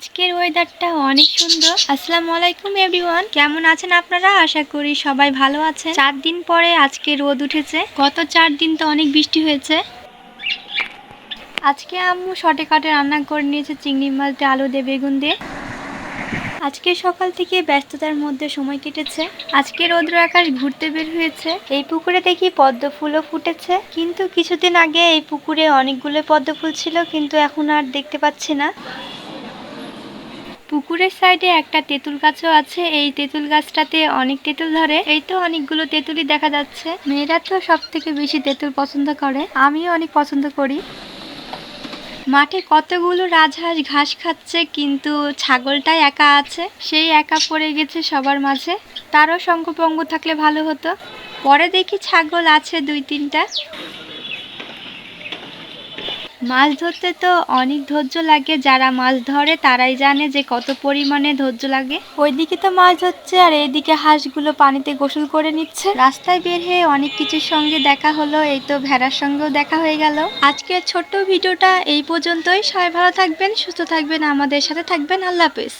আজকের ওয়েদারটা অনেক সুন্দর। আসসালামু আলাইকুম এভরিওয়ান কেমন আছেন আপনারা? আশা করি সবাই ভালো আছেন। চার দিন পরে আজকে রোদ উঠেছে। গত চার দিন তো অনেক বৃষ্টি হয়েছে। আজকে আম্মু শর্টে কাটে রান্না করে নিয়েছে চিংড়ি মাছ দিয়ে আলু দিয়ে বেগুন দিয়ে। আজকে সকাল থেকে ব্যস্ততার মধ্যে সময় কেটেছে। আজকে রৌদ্র আকাশ ঘুরতে বের হয়েছে। এই পুকুরে দেখি পদ্ম ফুলও ফুটেছে। কিন্তু কিছুদিন আগে এই পুকুরে অনেকগুলো পদ্ম ফুল ছিল, কিন্তু এখন আর দেখতে পাচ্ছি না। পুকুরের সাইডে একটা তেঁতুল গাছও আছে। এই তেঁতুল গাছটাতে অনেক তেঁতুল ধরে। এই তো অনেকগুলো তেঁতুলই দেখা যাচ্ছে। মেয়েরা তো সব থেকে বেশি তেঁতুল পছন্দ করে। আমিও অনেক পছন্দ করি। মাঠে কতগুলো রাজহাঁস ঘাস খাচ্ছে, কিন্তু ছাগলটাই একা আছে। সেই একা পড়ে গেছে সবার মাঝে। তারও সঙ্গপঙ্গ থাকলে ভালো হতো। পরে দেখি ছাগল আছে দুই তিনটা মাছ ধরতে তো অনেক ধৈর্য লাগে যারা মাছ ধরে তারাই জানে যে কত পরিমাণে ধৈর্য লাগে। ওইদিকে তো মাছ ধরছে আর এইদিকে হাঁসগুলো পানিতে গোসল করে নিচ্ছে। রাস্তায় বের হয়ে অনেক কিছুর সঙ্গে দেখা হলো এই তো ভেড়ার সঙ্গেও দেখা হয়ে গেল। আজকের ছোট্ট ভিডিওটা এই পর্যন্তই। সবাই ভালো থাকবেন সুস্থ থাকবেন আমাদের সাথে থাকবেন। আল্লাহ হাফেজ।